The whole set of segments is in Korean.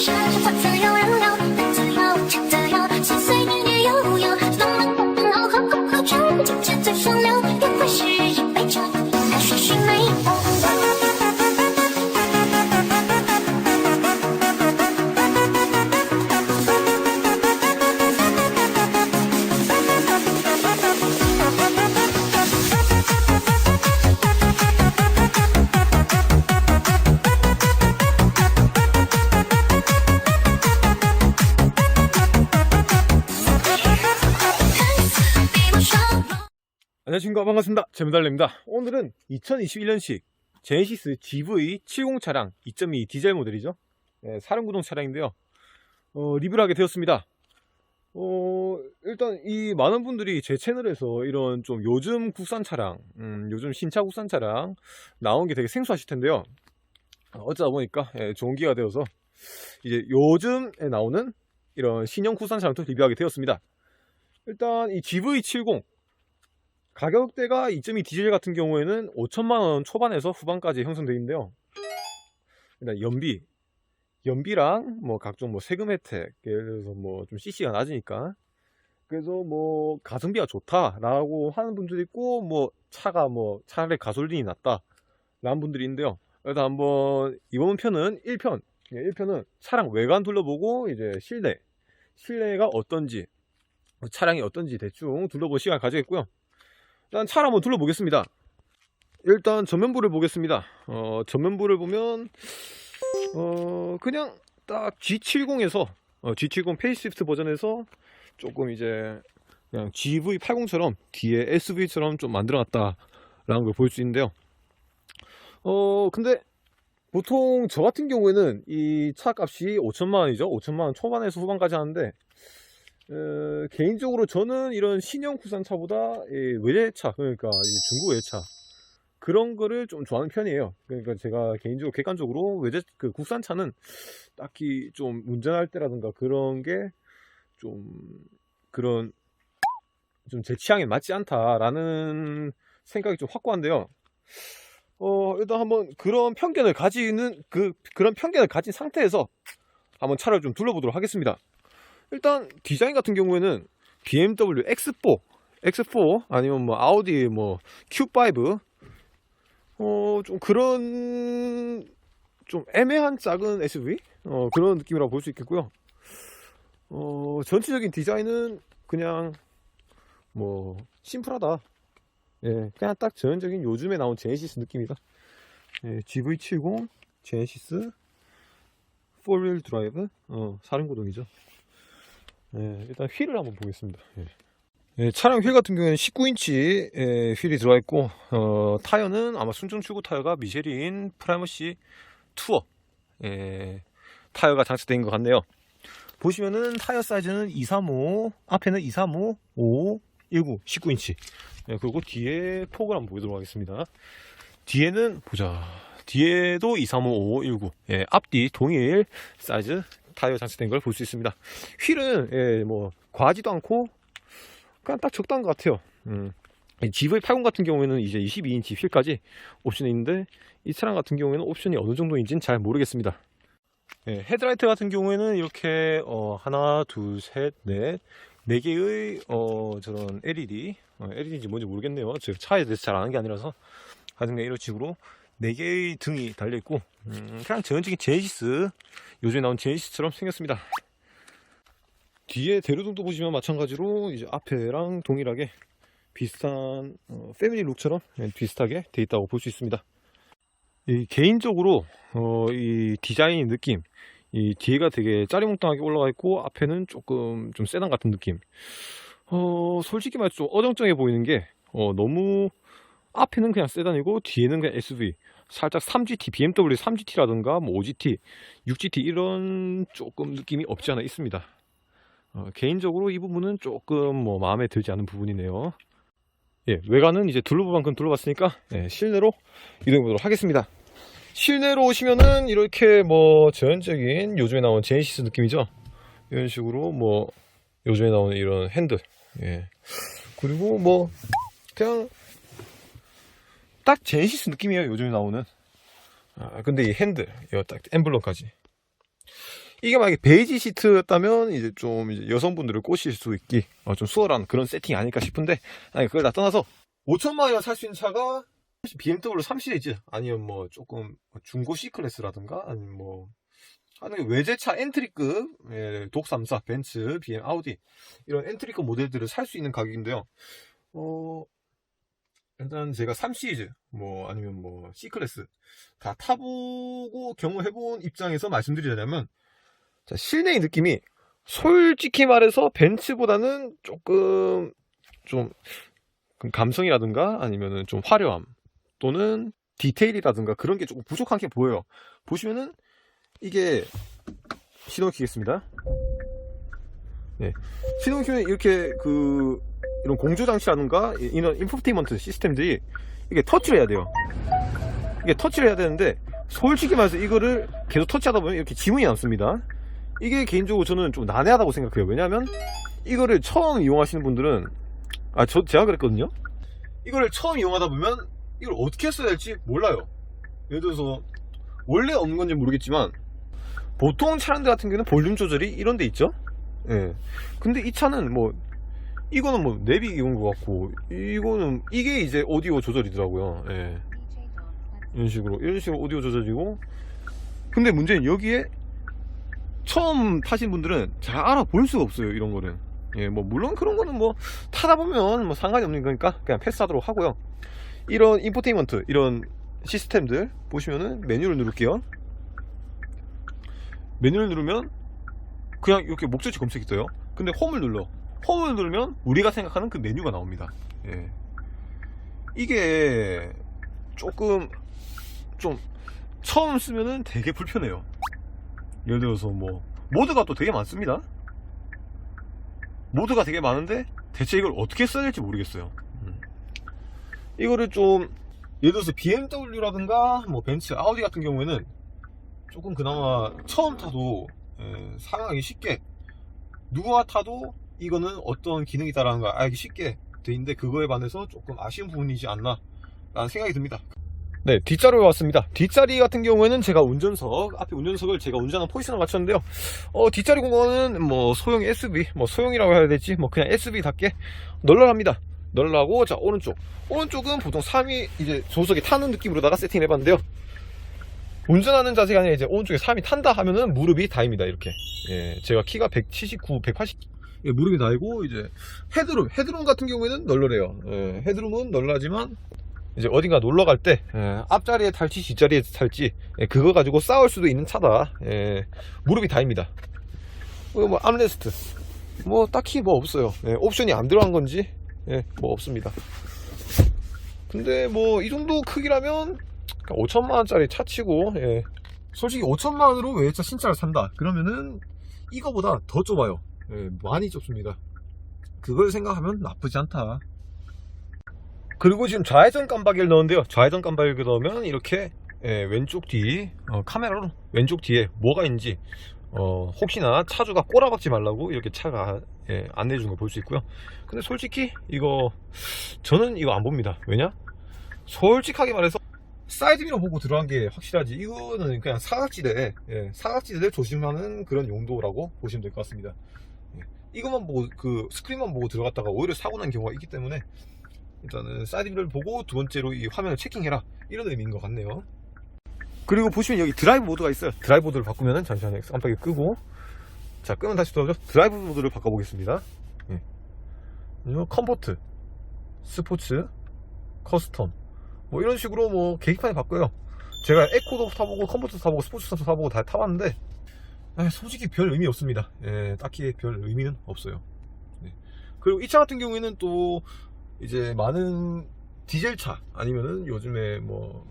是或自由 안녕하십니까. 반갑습니다. 재무달래입니다. 오늘은 2021년식 제네시스 GV70 차량 2.2 디젤 모델이죠. 네, 사륜구동 차량인데요. 어, 리뷰를 하게 되었습니다. 어, 일단 이 많은 분들이 제 채널에서 이런 좀 요즘 국산 차량 음, 요즘 신차 국산 차량 나온 게 되게 생소하실 텐데요. 어, 어쩌다 보니까 예, 좋은 기회가 되어서 이제 요즘에 나오는 이런 신형 국산 차량도 리뷰하게 되었습니다. 일단 이 GV70 가격대가 2.2 디젤 같은 경우에는 5천만원 초반에서 후반까지 형성되어 있는데요. 일단 연비, 연비랑 뭐 각종 뭐 세금 혜택, 예를 들어서 뭐 좀 CC가 낮으니까. 그래서 뭐 가성비가 좋다라고 하는 분들이 있고 뭐 차가 뭐 차라리 가솔린이 낫다 라는 분들이 있는데요. 일단 한번 이번 편은 1편, 1편은 차량 외관 둘러보고 이제 실내, 실내가 어떤지, 차량이 어떤지 대충 둘러볼 시간 가지겠고요. 일단 차를 한번 둘러보겠습니다. 일단 전면부를 보겠습니다. 어, 전면부를 보면 어, 그냥 딱 G70에서 어, G70 페이스리프트 버전에서 조금 이제 그냥 GV80처럼 뒤에 SV처럼 좀 만들어놨다 라는 걸 볼 수 있는데요. 어, 근데 보통 저 같은 경우에는 이 차 값이 5천만 원이죠. 5천만 원 초반에서 후반까지 하는데 어, 개인적으로 저는 이런 신형 국산 차보다 이 외제차 그러니까 이 중고 외제차 그런 거를 좀 좋아하는 편이에요. 그러니까 제가 개인적으로 객관적으로 외제 그 국산 차는 딱히 좀 운전할 때라든가 그런 게 좀 그런 좀 제 취향에 맞지 않다라는 생각이 좀 확고한데요. 어, 일단 한번 그런 편견을 가지는 그 그런 편견을 가진 상태에서 한번 차를 좀 둘러보도록 하겠습니다. 일단 디자인 같은 경우에는 BMW X4, X4 아니면 뭐 아우디 뭐 Q5 어 좀 그런 좀 애매한 작은 SUV 어 그런 느낌이라고 볼 수 있겠고요. 어 전체적인 디자인은 그냥 뭐 심플하다. 예, 그냥 딱 전형적인 요즘에 나온 제네시스 느낌이다. 예, GV70 제네시스 4휠 드라이브 어 사륜구동이죠. 네, 일단 휠을 한번 보겠습니다. 예. 예, 차량 휠 같은 경우에는 19인치 예, 휠이 들어가 있고 어, 타이어는 아마 순정 출고 타이어가 미쉐린 프라이머시 투어 예, 타이어가 장착된 것 같네요. 보시면은 타이어 사이즈는 235 앞에는 235 5 19 19인치 예, 그리고 뒤에 폭을 한번 보도록 하겠습니다. 뒤에는 보자 뒤에도 235 5 19 예, 앞뒤 동일 사이즈 타이어 장착된 걸 볼 수 있습니다. 휠은 예, 뭐 과하지도 않고 그냥 딱 적당한 것 같아요. 음. 이 GV80 같은 경우에는 이제 22인치 휠까지 옵션이 있는데 이 차량 같은 경우에는 옵션이 어느 정도인지는 잘 모르겠습니다. 예, 헤드라이트 같은 경우에는 이렇게 어, 하나, 둘, 셋, 넷, 네 개의 어, 저런 LED, 어, LED인지 뭔지 모르겠네요. 제가 차에 대해서 잘 아는 게 아니라서 하여튼 이런 식으로 네 개의 등이 달려 있고 음, 그냥 전형적인 제네시스 요즘에 나온 제네시스처럼 생겼습니다. 뒤에 대로등도 보시면 마찬가지로 이제 앞에랑 동일하게 비슷한 어, 패밀리 룩처럼 예, 비슷하게 돼 있다고 볼 수 있습니다. 이 개인적으로 어, 이 디자인 느낌, 이 뒤에가 되게 짜리몽땅하게 올라가 있고 앞에는 조금 좀 세단 같은 느낌. 어, 솔직히 말해서 좀 어정쩡해 보이는 게 어, 너무 앞에는 그냥 세단이고 뒤에는 그냥 SUV. 살짝 3GT, BMW 3GT라든가 뭐 5GT, 6GT 이런 조금 느낌이 없지 않아 있습니다. 어, 개인적으로 이 부분은 조금 뭐 마음에 들지 않은 부분이네요. 예, 외관은 이제 둘러보만큼 둘러봤으니까 예, 실내로 이동해 보도록 하겠습니다. 실내로 오시면은 이렇게 뭐 전형적인 요즘에 나온 제네시스 느낌이죠. 이런 식으로 뭐 요즘에 나오는 이런 핸들, 예. 그리고 뭐 그냥 딱 제네시스 느낌이에요. 요즘에 나오는. 아, 근데 이 핸들, 이거 딱 엠블럼까지. 이게 만약에 베이지 시트였다면 이제 좀 이제 여성분들을 꼬실 수 있기 어, 좀 수월한 그런 세팅이 아닐까 싶은데 아니 그걸 다 떠나서 5천만 원이면 살수 있는 차가 BMW 3 시리즈 아니면 뭐 조금 중고 C 클래스라든가 아니면 뭐 하는 외제차 엔트리급 예, 독삼사 벤츠 BM 아우디 이런 엔트리급 모델들을 살 수 있는 가격인데요. 어 일단 제가 3 시리즈 뭐 아니면 뭐 C 클래스 다 타보고 경험해본 입장에서 말씀드리자면 자, 실내의 느낌이 솔직히 말해서 벤츠보다는 조금 좀 감성이라든가 아니면은 좀 화려함 또는 디테일이라든가 그런 게 조금 부족한 게 보여요. 보시면은 이게 시동 키겠습니다. 네. 시동 키면 이렇게 그 이런 공조 장치라든가 이런 인포테인먼트 시스템들이 이게 터치를 해야 돼요. 이게 터치를 해야 되는데 솔직히 말해서 이거를 계속 터치하다 보면 이렇게 지문이 남습니다. 이게 개인적으로 저는 좀 난해하다고 생각해요. 왜냐하면 이거를 처음 이용하시는 분들은 아 저 제가 그랬거든요. 이거를 처음 이용하다 보면 이걸 어떻게 써야 할지 몰라요. 예를 들어서 원래 없는 건지 모르겠지만 보통 차량들 같은 경우는 볼륨 조절이 이런 데 있죠. 예. 근데 이 차는 뭐 이거는 뭐 내비 이온 것 같고 이거는 이게 이제 오디오 조절이더라고요. 예. 이런 식으로 이런 식으로 오디오 조절이고. 근데 문제는 여기에 처음 타신 분들은 잘 알아볼 수가 없어요 이런 거는 예 뭐 물론 그런 거는 뭐 타다 보면 뭐 상관이 없는 거니까 그냥 패스하도록 하고요. 이런 인포테인먼트 이런 시스템들 보시면은 메뉴를 누를게요. 메뉴를 누르면 그냥 이렇게 목적지 검색이 떠요. 근데 홈을 눌러 홈을 누르면 우리가 생각하는 그 메뉴가 나옵니다 예. 이게 조금 좀 처음 쓰면은 되게 불편해요 예를 들어서 뭐 모드가 또 되게 많습니다 모드가 되게 많은데 대체 이걸 어떻게 써야 될지 모르겠어요 음. 이거를 좀 예를 들어서 BMW라든가 뭐 벤츠, 아우디 같은 경우에는 조금 그나마 처음 타도 예, 사용하기 쉽게 누구가 타도 이거는 어떤 기능이다라는 걸 알기 쉽게 돼 있는데 그거에 반해서 조금 아쉬운 부분이지 않나 라는 생각이 듭니다 네, 뒷자리에 왔습니다. 뒷자리 같은 경우에는 제가 운전석, 앞에 운전석을 제가 운전하는 포지션을 맞췄는데요. 어, 뒷자리 공간은 뭐 소형 SUV, 뭐 소형이라고 해야 될지, 뭐 그냥 SUV답게 널널합니다. 널널하고, 자, 오른쪽. 오른쪽은 보통 3위 이제 조석에 타는 느낌으로다가 세팅을 해봤는데요. 운전하는 자세가 아니라 이제 오른쪽에 3위 탄다 하면은 무릎이 닿입니다, 이렇게. 예, 제가 키가 179, 180, 예, 무릎이 닿이고, 이제 헤드룸, 헤드룸 같은 경우에는 널널해요. 예, 헤드룸은 널널하지만, 이제 어딘가 놀러 갈 때 앞자리에 탈지 뒷자리에 탈지 예, 그거 가지고 싸울 수도 있는 차다. 예, 무릎이 다입니다. 뭐, 뭐 암레스트. 뭐 딱히 뭐 없어요. 예, 옵션이 안 들어간 건지 예, 뭐 없습니다. 근데 뭐 이 정도 크기라면 5천만원짜리 차 치고 예, 솔직히 5천만원으로 외제차 신차를 산다. 그러면은 이거보다 더 좁아요. 예, 많이 좁습니다 그걸 생각하면 나쁘지 않다 그리고 지금 좌회전 깜빡이를 넣었는데요. 좌회전 깜빡이를 넣으면 이렇게 예, 왼쪽 뒤 어, 카메라로 왼쪽 뒤에 뭐가 있는지 어, 혹시나 차주가 꼬라박지 말라고 이렇게 차가 예, 안내해 주는 걸 볼 수 있고요. 근데 솔직히 이거 저는 이거 안 봅니다. 왜냐? 솔직하게 말해서 사이드미러 보고 들어간 게 확실하지 이거는 그냥 사각지대 예, 사각지대를 조심하는 그런 용도라고 보시면 될 것 같습니다. 예, 이것만 보고 그 스크린만 보고 들어갔다가 오히려 사고 난 경우가 있기 때문에 일단은 사이드미러를 보고 두 번째로 이 화면을 체킹해라. 이런 의미인 것 같네요. 그리고 보시면 여기 드라이브 모드가 있어요. 드라이브 모드를 바꾸면은 잠시만요. 깜빡이 끄고. 자 끄면 다시 돌아오죠. 드라이브 모드를 바꿔보겠습니다. 예. 이거 컴포트 스포츠 커스텀. 뭐 이런 식으로 뭐 계기판에 바꿔요. 제가 에코도 타보고 컴포트도 타보고 스포츠도 타보고 다 타봤는데 아, 솔직히 별 의미 없습니다. 예, 딱히 별 의미는 없어요. 네. 그리고 이 차 같은 경우에는 또 이제 많은 디젤 차 아니면은 요즘에 뭐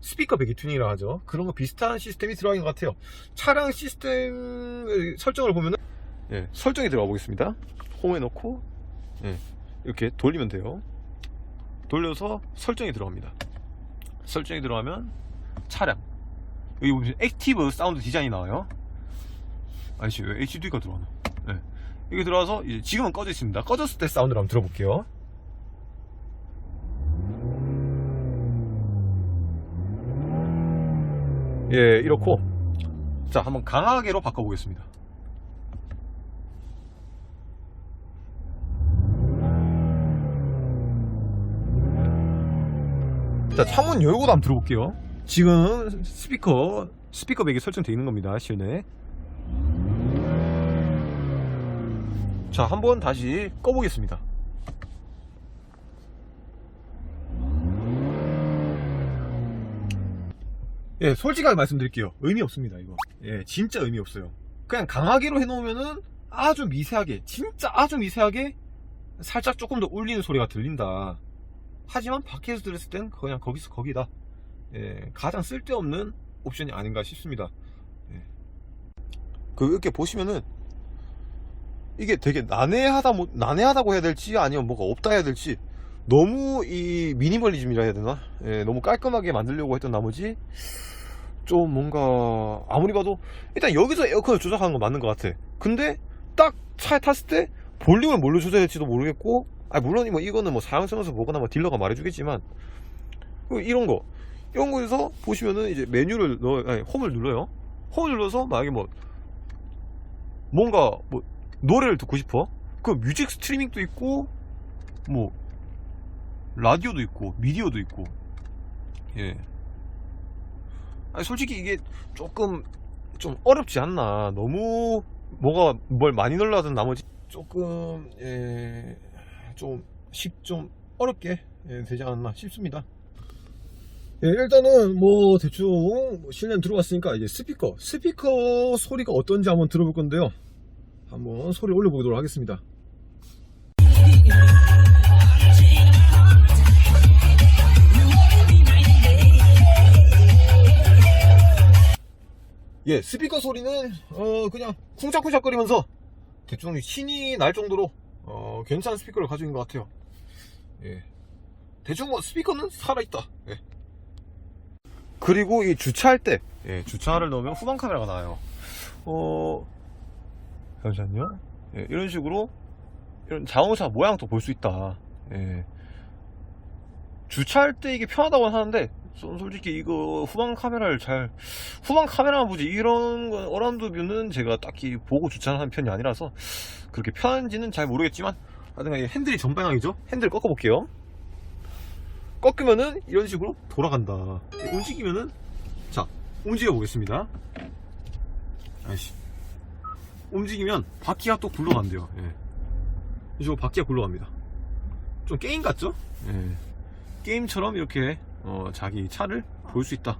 스피커 배기 튜닝이라 하죠. 그런 거 비슷한 시스템이 있는 것 같아요. 차량 시스템 설정을 보면은 예, 설정에 들어가 보겠습니다. 홈에 넣고 예, 이렇게 돌리면 돼요. 돌려서 설정에 들어갑니다. 설정에 들어가면 차량 여기 보면 액티브 사운드 디자인이 나와요 아니지 왜 HD가 들어가나 네. 여기 들어와서 이제 지금은 꺼져 있습니다. 꺼졌을 때 사운드를 한번 들어볼게요. 예, 이렇고 자, 한번 강하게로 바꿔보겠습니다. 자, 창문 열고도 한번 들어볼게요. 지금 스피커, 스피커 백이 설정되어 있는 겁니다, 실내. 자, 한번 다시 꺼보겠습니다. 예, 솔직하게 말씀드릴게요. 의미 없습니다, 이거. 예, 진짜 의미 없어요. 그냥 강하게로 해놓으면은 아주 미세하게, 진짜 아주 미세하게 살짝 조금 더 울리는 소리가 들린다. 하지만 밖에서 들었을 땐 그냥 거기서 거기다. 예, 가장 쓸데없는 옵션이 아닌가 싶습니다. 예. 그 이렇게 보시면은 이게 되게 난해하다 뭐 난해하다고 해야 될지 아니면 뭐가 없다 해야 될지 너무 이 미니멀리즘이라 해야 되나? 예, 너무 깔끔하게 만들려고 했던 나머지 좀 뭔가 아무리 봐도 일단 여기서 에어컨을 조작하는 건 맞는 것 같아. 근데 딱 차에 탔을 때 볼륨을 뭘로 조절할지도 모르겠고, 아 물론 뭐 이거는 뭐 사양성에서 보거나 뭐 딜러가 말해주겠지만 그리고 이런 거 이런 거에서 보시면은 이제 메뉴를 넣어 아니 홈을 눌러요. 홈을 눌러서 만약에 뭐 뭔가 뭐 노래를 듣고 싶어. 그 뮤직 스트리밍도 있고 뭐 라디오도 있고 미디어도 있고 예 아니 솔직히 이게 조금 좀 어렵지 않나 너무 뭐가 뭘 많이 넣으려던 나머지 조금 예, 예좀식좀 어렵게 예, 되지 않았나 싶습니다 예, 일단은 뭐 대충 뭐 실내 들어왔으니까 이제 스피커 스피커 소리가 어떤지 한번 들어볼 건데요 한번 소리 올려보도록 하겠습니다 예, 스피커 소리는 어 그냥 쿵짝쿵짝 거리면서 대충 신이 날 정도로 어 괜찮은 스피커를 가지고 있는 것 같아요. 예, 대충 뭐 스피커는 살아있다. 예. 그리고 이 주차할 때, 예, 주차를 넣으면 후방 카메라가 나와요. 어, 잠시만요. 예, 이런 식으로 이런 자동차 모양도 볼 수 있다. 예. 주차할 때 이게 편하다고 하는데 전 솔직히 이거 후방 카메라를 잘 후방 카메라만 보지 이런 거 어라운드 뷰는 제가 딱히 보고 주차하는 편이 아니라서 그렇게 편한지는 잘 모르겠지만 하여튼 이 핸들이 전방향이죠 핸들 꺾어 볼게요 꺾으면은 이런 식으로 돌아간다 움직이면은 자 움직여 보겠습니다 아이씨 움직이면 바퀴가 또 굴러간대요 예. 이 식으로 바퀴가 굴러갑니다 좀 게임 같죠? 예. 게임처럼 이렇게 어, 자기 차를 볼 수 있다.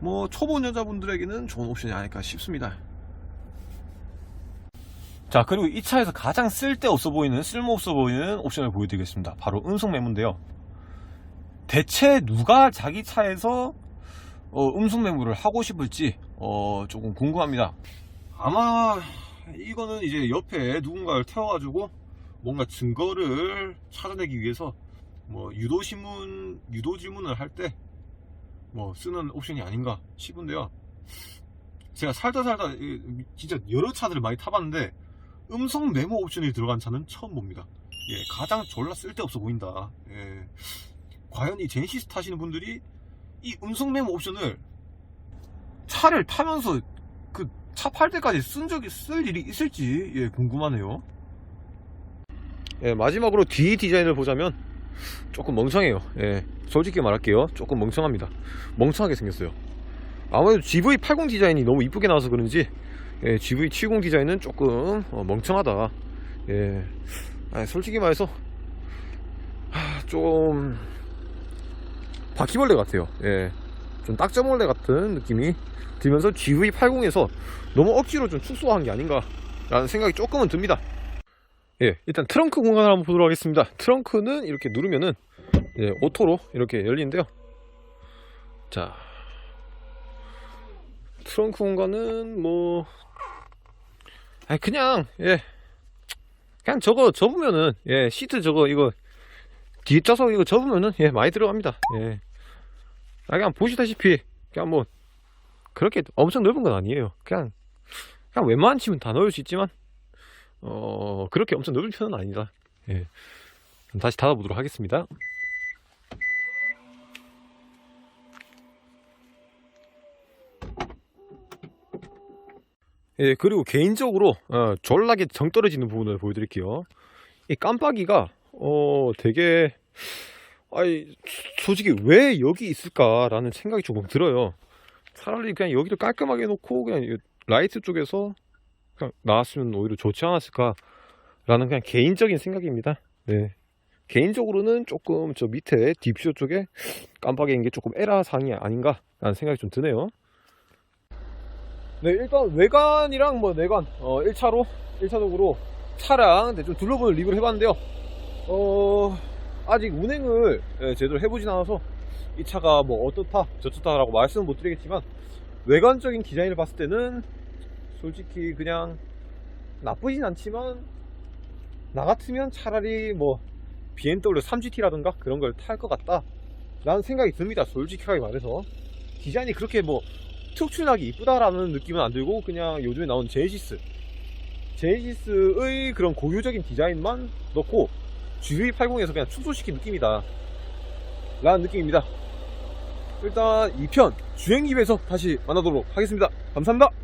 뭐 초보 여자분들에게는 좋은 옵션이 아닐까 싶습니다. 자 그리고 이 차에서 가장 쓸데없어 보이는 쓸모없어 보이는 옵션을 보여드리겠습니다. 바로 음성 메모인데요. 대체 누가 자기 차에서 어, 음성 메모를 하고 싶을지 어, 조금 궁금합니다. 아마 이거는 이제 옆에 누군가를 태워가지고 뭔가 증거를 찾아내기 위해서 뭐 유도 신문 유도 지문을 할 때 뭐 쓰는 옵션이 아닌가 싶은데요. 제가 살다 살다 이- 진짜 여러 차들을 많이 타봤는데 음성 메모 옵션이 들어간 차는 처음 봅니다. 예, 가장 졸라 쓸데없어 보인다. 예. 과연 이 제네시스 타시는 분들이 이 음성 메모 옵션을 차를 타면서 그 차 팔 때까지 쓴 적이 쓸 일이 있을지 예, 궁금하네요. 예, 마지막으로 뒤 디자인을 보자면 조금 멍청해요. 예, 솔직히 말할게요. 조금 멍청합니다. 멍청하게 생겼어요. 아무래도 GV80 디자인이 너무 이쁘게 나와서 그런지 예, GV70 디자인은 조금 어, 멍청하다. 예, 솔직히 말해서 하, 좀 바퀴벌레 같아요. 예, 좀 딱저벌레 같은 느낌이 들면서 GV80에서 너무 억지로 좀 축소한 게 아닌가 라는 생각이 조금은 듭니다. 예, 일단 트렁크 공간을 한번 보도록 하겠습니다. 트렁크는 이렇게 누르면은 예, 오토로 이렇게 열리는데요. 자, 트렁크 공간은 뭐, 아니 그냥 예, 그냥 저거 접으면은 예, 시트 저거 이거 뒤에 좌석 이거 접으면은 예, 많이 들어갑니다. 예, 아 그냥 보시다시피 그냥 뭐 그렇게 엄청 넓은 건 아니에요. 그냥 그냥 웬만한 치면 다 넣을 수 있지만. 어, 그렇게 엄청 넓은 편은 아니다. 예. 다시 닫아보도록 하겠습니다. 예, 그리고 개인적으로 어, 졸라게 정 떨어지는 부분을 보여드릴게요. 이 깜빡이가 어 되게 아이 솔직히 왜 여기 있을까라는 생각이 조금 들어요. 차라리 그냥 여기를 깔끔하게 해놓고 그냥 이 라이트 쪽에서 그냥 나왔으면 오히려 좋지 않았을까라는 그냥 개인적인 생각입니다. 네. 개인적으로는 조금 저 밑에 딥쇼 쪽에 깜빡이인 게 조금 에라 사항이 아닌가라는 생각이 좀 드네요. 네, 일단 외관이랑 뭐 내관, 어, 1차로, 1차적으로 차량 네, 좀 둘러보는 리뷰를 해봤는데요. 어, 아직 운행을 예, 제대로 해보진 않아서 이 차가 뭐 어떻다, 저렇다라고 말씀은 못 드리겠지만 외관적인 디자인을 봤을 때는 솔직히 그냥 나쁘진 않지만 나 같으면 차라리 뭐 BMW 3GT라든가 그런 걸 탈 것 같다 라는 생각이 듭니다 솔직하게 말해서. 디자인이 그렇게 뭐 특출나게 이쁘다라는 느낌은 안 들고 그냥 요즘에 나온 제네시스. 제네시스의 그런 고유적인 디자인만 넣고 GV80에서 그냥 축소시킨 느낌이다. 라는 느낌입니다. 일단 2편 주행 리뷰에서 다시 만나도록 하겠습니다. 감사합니다